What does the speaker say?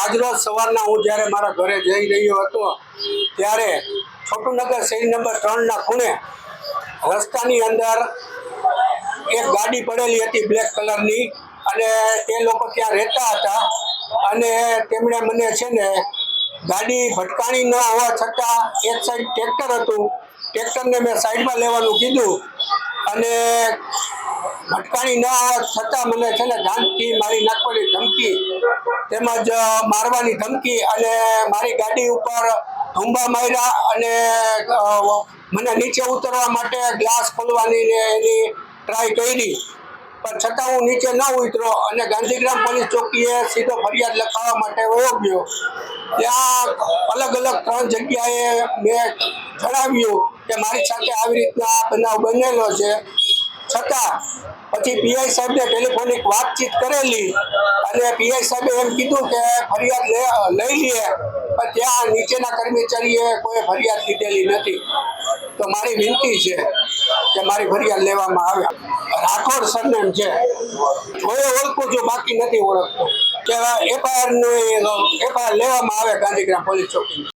આજરોજ સવારના હું જ્યારે મારા ઘરે જઈ રહ્યો હતો, ત્યારે છોટુનગર શેરી નંબર ત્રણના ખૂણે રસ્તાની અંદર એક ગાડી પડેલી હતી બ્લેક કલરની અને એ લોકો ત્યાં રહેતા હતા અને તેમણે મને છે ને ગાડી ભટકાણી ન હોવા છતાં એક સાઈડ ટ્રેક્ટર હતું, ટ્રેક્ટરને મેં સાઈડમાં લેવાનું કીધું અને ભટકાણી ન હોવા છતાં મને છે ને જાનથી મારી નાખવાની ધમકી, તેમજ મારવાની ધમકી અને મારી ગાડી ઉપર ધુંબા માર્યા અને મને નીચે ઉતરવા માટે ગ્લાસ ખોલવાની ને એની ટ્રાય કરી. પણ છતાં હું નીચે ન ઉતરો અને ગાંધીગ્રામ પોલીસ ચોકીએ સીધો ફરિયાદ લખાવવા માટે વયો ત્યાં અલગ અલગ ત્રણ જગ્યાએ મેં જણાવ્યું કે મારી સાથે આવી રીતના બનાવ બનેલો છે. છતાં પછી પીઆઈ સાહેબને ટેલિફોનિક વાતચીત કરેલી અને પીઆઈ સાહેબે એમ કીધું કે ફરિયાદ લઈ લઈએ, પણ ત્યાં નીચેના કર્મચારીએ કોઈ ફરિયાદ લીધેલી નથી. તો મારી વિનંતી છે કે મારી ફરિયાદ લેવામાં આવે. રાઠોડ સરનેમ છે. કોઈ ઓળખું છું, બાકી નથી ઓળખતો. કે એફઆઈઆરનું એફઆઈઆર લેવામાં આવે ગાંધીગ્રામ પોલીસ ચોકી